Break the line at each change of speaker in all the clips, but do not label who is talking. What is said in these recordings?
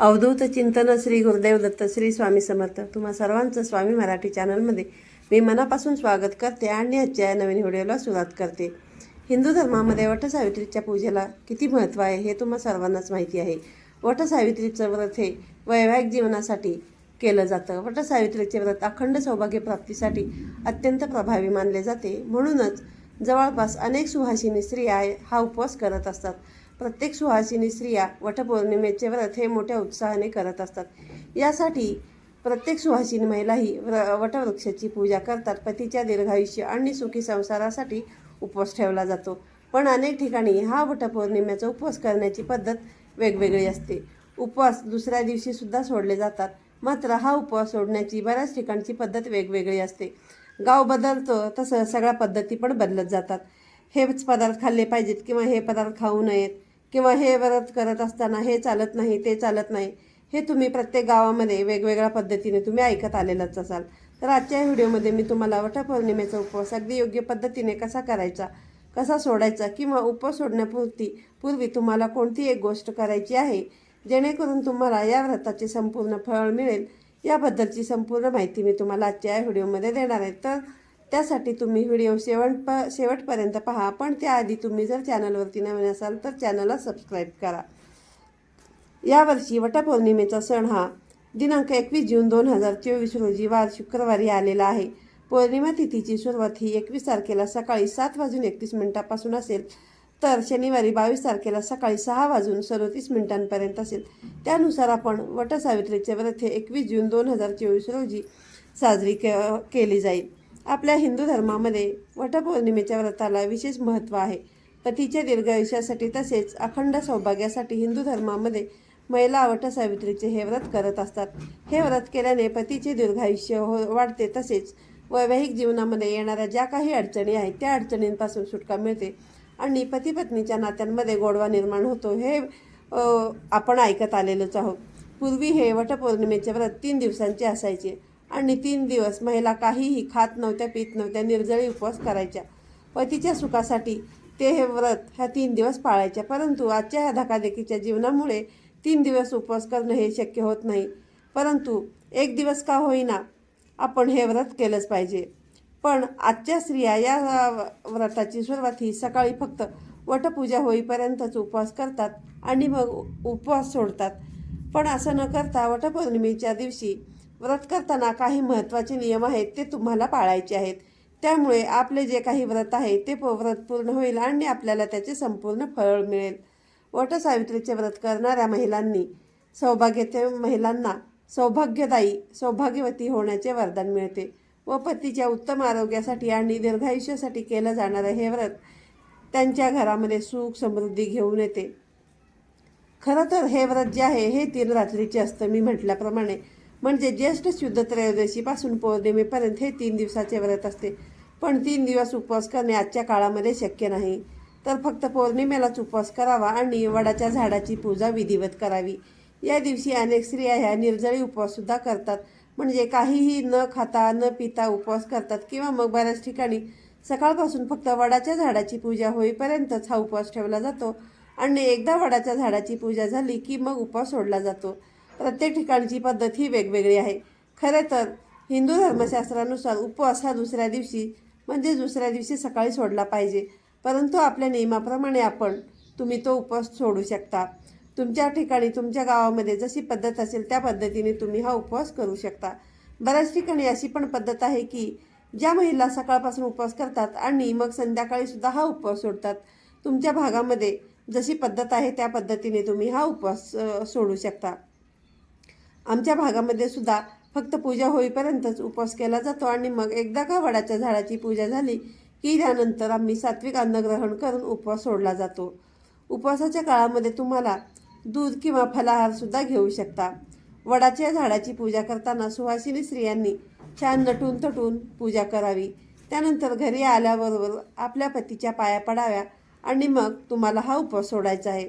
अवधूत चिंतन श्री गुरुदेव दत्त श्री स्वामी समर्थ. तुम्हा सर्वांचं स्वामी मराठी चॅनलमध्ये मी मनापासून स्वागत करते आणि आजच्या नवीन व्हिडिओला सुरुवात करते. हिंदू धर्मामध्ये वटसावित्रीच्या पूजेला किती महत्त्व आहे हे तुम्हा सर्वांनाच माहिती आहे. वटसावित्रीचं व्रत हे वैवाहिक जीवनासाठी केलं जातं. वटसावित्रीचे व्रत अखंड सौभाग्य प्राप्तीसाठी अत्यंत प्रभावी मानले जाते. म्हणूनच जवळपास अनेक सुहासिनी स्त्रिया हा उपवास करत असतात. प्रत्येक सुहासिनी स्त्रिया वटपौर्णिमेचे व्रत हे मोठ्या उत्साहाने करत असतात. यासाठी प्रत्येक सुहासिनी महिलाही व्र वटवृक्षाची पूजा करतात. पतीच्या दीर्घायुष्य आणि सुखी संसारासाठी उपवास ठेवला जातो. पण अनेक ठिकाणी हा वटपौर्णिमेचा उपवास करण्याची पद्धत वेगवेगळी असते. उपवास दुसऱ्या दिवशी सुद्धा सोडले जातात. मात्र हा उपवास सोडण्याची बऱ्याच ठिकाणची पद्धत वेगवेगळी असते. गाव बदलतं तसं सगळ्या पद्धती पण बदलत जातात. हेच पदार्थ खाल्ले पाहिजेत किंवा हे पदार्थ खाऊ नयेत. किंवा हे व्रत करत असताना हे चालत नाही ते चालत नाही हे तुम्ही प्रत्येक गावामध्ये वेगवेगळ्या पद्धतीने तुम्ही ऐकत आलेलंच असाल. तर आजच्या व्हिडिओमध्ये मी तुम्हाला वटपौर्णिमेचा उपवास अगदी योग्य पद्धतीने कसा करायचा कसा सोडायचा किंवा उपवास सोडण्यापूर्वी पूर्वी तुम्हाला कोणती एक गोष्ट करायची आहे जेणेकरून तुम्हाला या व्रताचे संपूर्ण फळ मिळेल याबद्दलची संपूर्ण माहिती मी तुम्हाला आजच्या या व्हिडिओमध्ये देणार आहे. तर त्यासाठी तुम्ही व्हिडिओ शेवट प शेवटपर्यंत पहा. पण त्याआधी तुम्ही जर चॅनलवरती नवीन असाल तर चॅनलला सबस्क्राईब करा. यावर्षी वटपौर्णिमेचा सण हा दिनांक एकवीस जून दोन हजार चोवीस रोजी वार शुक्रवारी आलेला आहे. पौर्णिमा तिथीची सुरुवात ही एकवीस तारखेला सकाळी सात वाजून एकतीस मिनिटापासून असेल तर शनिवारी बावीस तारखेला सकाळी सहा वाजून सदोतीस मिनिटांपर्यंत असेल. त्यानुसार आपण वटसावित्रीचे व्रत हे एकवीस जून दोन हजार चोवीस रोजी साजरी के केली जाईल. आपल्या हिंदू धर्मामध्ये वटपौर्णिमेच्या व्रताला विशेष महत्त्व आहे. पतीच्या दीर्घायुष्यासाठी तसेच अखंड सौभाग्यासाठी हिंदू धर्मामध्ये महिला वटसावित्रीचे हे व्रत करत असतात. हे व्रत केल्याने पतीचे दीर्घायुष्य हो वाढते तसेच वैवाहिक जीवनामध्ये येणाऱ्या ज्या काही अडचणी आहेत त्या अडचणींपासून सुटका मिळते आणि पती पत्नीच्या नात्यांमध्ये गोडवा निर्माण होतो हे आपण ऐकत आलेलोच आहोत. पूर्वी हे वटपौर्णिमेचे व्रत तीन दिवसांचे असायचे. आणि तीन दिवस महिला काहीही खात नव्हत्या पित नव्हत्या निर्जळी उपवास करायच्या. पतीच्या सुखासाठी ते हे व्रत ह्या तीन दिवस पाळायच्या. परंतु आजच्या ह्या धकाधकीच्या जीवनामुळे तीन दिवस उपवास करणं हे शक्य होत नाही. परंतु एक दिवस का होईना आपण हे व्रत केलंच पाहिजे. पण आजच्या स्त्रिया या व्रताची सुरुवात ही सकाळी फक्त वटपूजा होईपर्यंतच उपवास करतात आणि मग उपवास सोडतात. पण असं न करता वटपौर्णिमेच्या दिवशी व्रत करताना काही महत्त्वाचे नियम आहेत ते तुम्हाला पाळायचे आहेत. त्यामुळे आपले जे काही व्रत आहे ते प- व्रत पूर्ण होईल आणि आपल्याला त्याचे संपूर्ण फळ मिळेल. वटसावित्रीचे व्रत करणाऱ्या महिलांनी सौभाग्याच्या महिलांना सौभाग्यदायी सौभाग्यवती होण्याचे वरदान मिळते. व पतीच्या उत्तम आरोग्यासाठी आणि दीर्घायुष्यासाठी केलं जाणारं हे व्रत त्यांच्या घरामध्ये सुख समृद्धी घेऊन येते. खरं तर हे व्रत जे आहे हे तीन रात्रीचे असतं मी म्हटल्याप्रमाणे. म्हणजे ज्येष्ठ शुद्ध त्रयोदशीपासून पौर्णिमेपर्यंत हे तीन दिवसाचे व्रत असते. पण तीन दिवस उपवास करणे आजच्या काळामध्ये शक्य नाही. तर फक्त पौर्णिमेलाच उपवास करावा आणि वडाच्या झाडाची पूजा विधिवत करावी. या दिवशी अनेक स्त्रिया ह्या निर्जळी उपवाससुद्धा करतात. म्हणजे काहीही न खाता न पिता उपवास करतात किंवा मग बऱ्याच ठिकाणी सकाळपासून फक्त वडाच्या झाडाची पूजा होईपर्यंतच हा उपवास ठेवला जातो आणि एकदा वडाच्या झाडाची पूजा झाली की मग उपवास सोडला जातो. प्रत्येक ठिकाणची पद्धत ही वेगवेगळी आहे. खरे तर हिंदू धर्मशास्त्रानुसार उपवास हा दुसऱ्या दिवशी म्हणजे दुसऱ्या दिवशी सकाळी सोडला पाहिजे. परंतु आपल्या नियमाप्रमाणे आपण तुम्ही तो उपवास सोडू शकता. तुमच्या ठिकाणी तुमच्या गावामध्ये जशी पद्धत असेल त्या पद्धतीने तुम्ही हा उपवास करू शकता. बऱ्याच ठिकाणी अशी पण पद्धत आहे की ज्या महिला सकाळपासून उपवास करतात आणि मग संध्याकाळी सुद्धा हा उपवास सोडतात. तुमच्या भागामध्ये जशी पद्धत आहे त्या पद्धतीने तुम्ही हा उपवास सोडू शकता. आमच्या भागामध्ये सुद्धा फक्त पूजा होईपर्यंतच उपवास केला जातो आणि मग एकदा का वडाच्या झाडाची पूजा झाली की त्यानंतर आम्ही सात्विक अन्न ग्रहण करून उपवास सोडला जातो. उपवासाच्या काळामध्ये तुम्हाला दूध किंवा फलाहारसुद्धा घेऊ शकता. वडाच्या झाडाची पूजा करताना सुहासिनी स्त्रियांनी छान नटून तटून पूजा करावी. त्यानंतर घरी आल्याबरोबर आपल्या पतीच्या पाया पडाव्या आणि मग तुम्हाला हा उपवास सोडायचा आहे.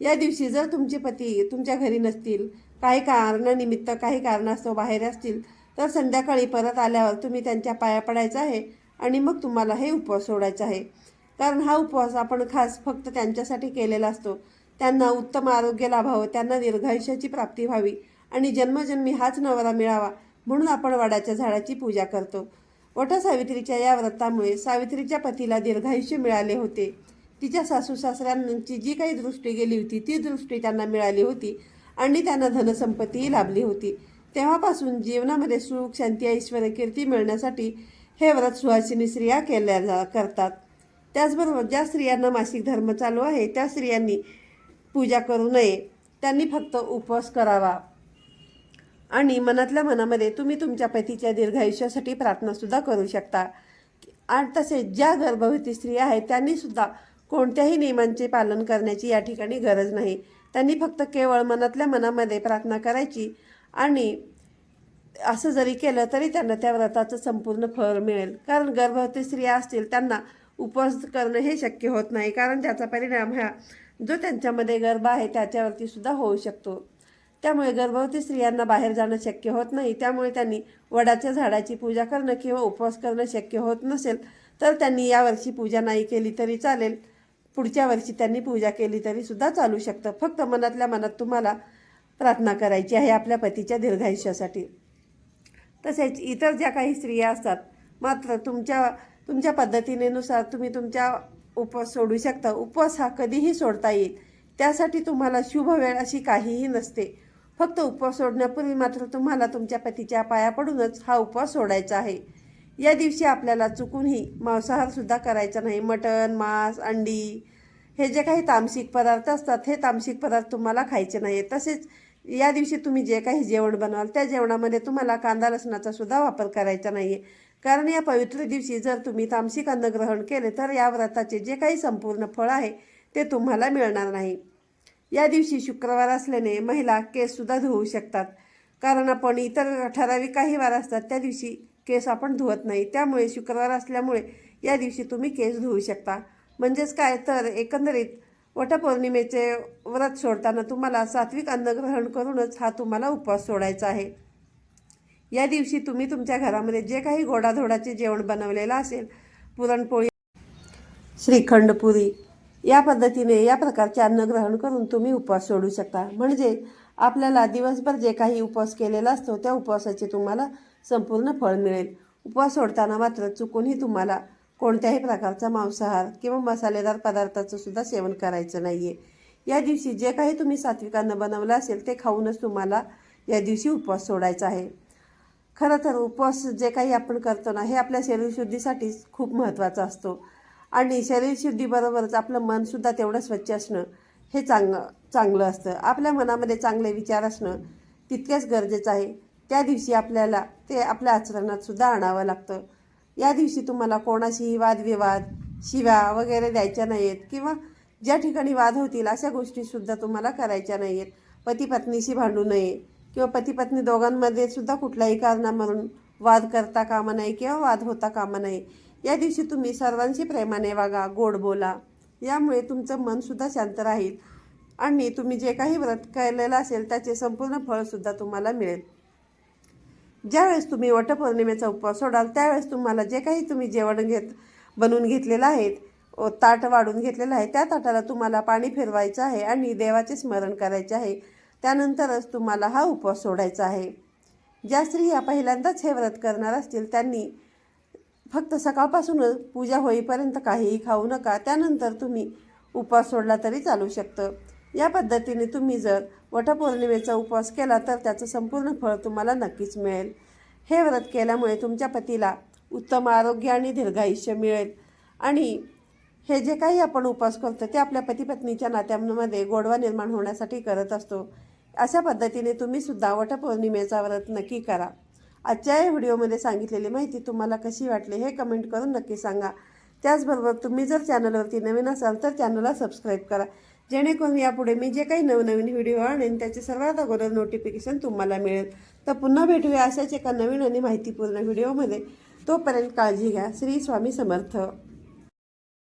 या दिवशी जर तुमचे पती तुमच्या घरी नसतील काही कारणानिमित्त काही कारणास्तव बाहेर असतील तर संध्याकाळी परत आल्यावर तुम्ही त्यांच्या पाया पडायचं आहे आणि मग तुम्हाला हे उपवास सोडायचा आहे. कारण हा उपवास आपण खास फक्त त्यांच्यासाठी केलेला असतो. त्यांना उत्तम आरोग्य लाभावं त्यांना दीर्घायुष्याची प्राप्ती व्हावी आणि जन्मजन्मी हाच नवरा मिळावा म्हणून आपण वडाच्या झाडाची पूजा करतो. वट सावित्रीच्या या व्रतामुळे सावित्रीच्या पतीला दीर्घायुष्य मिळाले होते. तिच्या सासू सासऱ्यांची जी काही दृष्टी गेली होती ती दृष्टी त्यांना मिळाली होती. आणि त्यांना धनसंपत्तीही लाभली होती. तेव्हापासून जीवनामध्ये सुख शांती ऐश्वर कीर्ती मिळण्यासाठी हे व्रत सुहासिनी स्त्रिया केल्या जा करतात. त्याचबरोबर ज्या स्त्रियांना मासिक धर्म चालू आहे त्या स्त्रियांनी पूजा करू नये. त्यांनी फक्त उपवास करावा. आणि मनातल्या मनामध्ये तुम्ही तुमच्या पतीच्या दीर्घायुष्यासाठी प्रार्थनासुद्धा करू शकता. आणि तसेच ज्या गर्भवती स्त्रिया आहेत त्यांनीसुद्धा कोणत्याही नियमांचे पालन करण्याची या ठिकाणी गरज नाही. त्यांनी फक्त केवळ मनातल्या मनामध्ये प्रार्थना करायची आणि असं जरी केलं तरी त्यांना त्या व्रताचं संपूर्ण फळ मिळेल. कारण गर्भवती स्त्रिया असतील त्यांना उपवास करणं हे शक्य होत नाही. कारण त्याचा परिणाम हा जो त्यांच्यामध्ये गर्भ आहे त्याच्यावरती सुद्धा होऊ शकतो. त्यामुळे गर्भवती स्त्रियांना बाहेर जाणं शक्य होत नाही. त्यामुळे त्यांनी वडाच्या झाडाची पूजा करणं किंवा उपवास करणं शक्य होत नसेल तर त्यांनी यावर्षी पूजा नाही केली तरी चालेल. पुढच्या वर्षी त्यांनी पूजा केली तरी सुद्धा चालू शकतं. फक्त मनातल्या मनात तुम्हाला प्रार्थना करायची आहे आपल्या पतीच्या दीर्घायुष्यासाठी. तसेच इतर ज्या काही स्त्रिया असतात मात्र तुमच्या तुमच्या पद्धतीनेनुसार तुम्ही तुमच्या उपवास सोडू शकता. उपवास हा कधीही सोडता येईल. त्यासाठी तुम्हाला शुभ वेळ अशी काहीही नसते. फक्त उपवास सोडण्यापूर्वी मात्र तुम्हाला तुमच्या पतीच्या पाया पडूनच हा उपवास सोडायचा आहे. या दिवशी आपल्याला चुकूनही मांसाहारसुद्धा करायचा नाही. मटण मांस अंडी हे जे काही तामसिक पदार्थ असतात हे तामसिक पदार्थ तुम्हाला खायचे नाही तसेच या दिवशी तुम्ही जे काही जेवण बनवाल त्या जेवणामध्ये तुम्हाला कांदा लसणाचा सुद्धा वापर करायचा नाही आहे कारण या पवित्र दिवशी जर तुम्ही तामसिक अन्न ग्रहण केले तर या व्रताचे जे काही संपूर्ण फळ आहे ते तुम्हाला मिळणार नाही. या दिवशी शुक्रवार असल्याने महिला केससुद्धा धुवू शकतात. कारण आपण इतर ठराविक काही वार असतात त्या दिवशी केस आपण धुवत नाही. त्यामुळे शुक्रवार असल्यामुळे या दिवशी तुम्ही केस धुवू शकता. म्हणजेच काय? तर एकंदरीत वटपौर्णिमेचे व्रत सोडताना तुम्हाला सात्विक अन्न ग्रहण करूनच हा तुम्हाला उपवास सोडायचा आहे. या दिवशी तुम्ही तुमच्या घरामध्ये जे काही गोडाधोडाचे जेवण बनवलेलं असेल पुरणपोळी श्रीखंड पुरी या पद्धतीने या प्रकारचे अन्न ग्रहण करून तुम्ही उपवास सोडू शकता. म्हणजे आपल्याला दिवसभर जे काही उपवास केलेला असतो त्या उपवासाचे तुम्हाला संपूर्ण फळ मिळेल. उपवास सोडताना मात्र चुकूनही तुम्हाला कोणत्याही प्रकारचा मांसाहार किंवा मसालेदार पदार्थाचं सुद्धा सेवन करायचं नाही आहे या दिवशी जे काही तुम्ही सात्विकांना बनवलं असेल ते खाऊनच तुम्हाला या दिवशी उपवास सोडायचा आहे. खरं तर उपवास जे काही आपण करतो ना हे आपल्या शरीरशुद्धीसाठीच खूप महत्त्वाचं असतो. आणि शरीरशुद्धीबरोबरच आपलं मनसुद्धा तेवढं स्वच्छ असणं हे चांग चांगलं असतं. आपल्या मनामध्ये चांगले विचार असणं तितकेच गरजेचं आहे. त्या दिवशी आपल्याला ते आपल्या आचरणात सुद्धा आणावं लागतं. या दिवशी तुम्हाला कोणाशीही वादविवाद शिव्या वगैरे द्यायच्या नाही आहेत किंवा ज्या ठिकाणी वाद होतील अशा गोष्टीसुद्धा तुम्हाला करायच्या नाही आहेत पती पत्नीशी भांडू नये किंवा पती पत्नी दोघांमध्ये सुद्धा कुठल्याही कारणामधून वाद करता कामा नये किंवा वाद होता कामा नये. या दिवशी तुम्ही सर्वांशी प्रेमाने वागा गोड बोला. यामुळे तुमचं मनसुद्धा शांत राहील आणि तुम्ही जे काही व्रत केलेलं असेल त्याचे संपूर्ण फळसुद्धा तुम्हाला मिळेल. ज्यावेळेस तुम्ही वटपौर्णिमेचा उपवास सोडाल त्यावेळेस तुम्हाला जे काही तुम्ही जेवण घेत बनवून घेतलेलं आहे व ताट वाढून घेतलेलं आहे त्या ताटाला तुम्हाला पाणी फिरवायचं आहे आणि देवाचे स्मरण करायचे आहे. त्यानंतरच तुम्हाला हा उपवास सोडायचा आहे. ज्या स्त्री या पहिल्यांदाच हे व्रत करणार असतील त्यांनी फक्त सकाळपासूनच पूजा होईपर्यंत काहीही खाऊ नका. त्यानंतर तुम्ही उपवास सोडला तरी चालू शकतं. या पद्धतीने तुम्ही जर वटपौर्णिमेचा उपवास केला तर त्याचं संपूर्ण फळ तुम्हाला नक्कीच मिळेल. हे व्रत केल्यामुळे तुमच्या पतीला उत्तम आरोग्य आणि दीर्घायुष्य मिळेल. आणि हे जे काही आपण उपवास करतो ते आपल्या पतीपत्नीच्या नात्यांमध्ये गोडवा निर्माण होण्यासाठी करत असतो. अशा पद्धतीने तुम्ही सुद्धा वटपौर्णिमेचा व्रत नक्की करा. आजच्या या व्हिडिओमध्ये सांगितलेली माहिती तुम्हाला कशी वाटली हे कमेंट करून नक्की सांगा. त्याचबरोबर तुम्ही जर चॅनलवरती नवीन असाल तर चॅनलला सबस्क्राईब करा. जेणेकरून यापुढे मी जे काही नवनवीन व्हिडिओ आणेन त्याचे सर्वात अगोदर नोटिफिकेशन तुम्हाला मिळेल. तर पुन्हा भेटूया अशाच एका नवीन आणि माहितीपूर्ण व्हिडिओमध्ये. तोपर्यंत काळजी घ्या. श्री स्वामी समर्थ.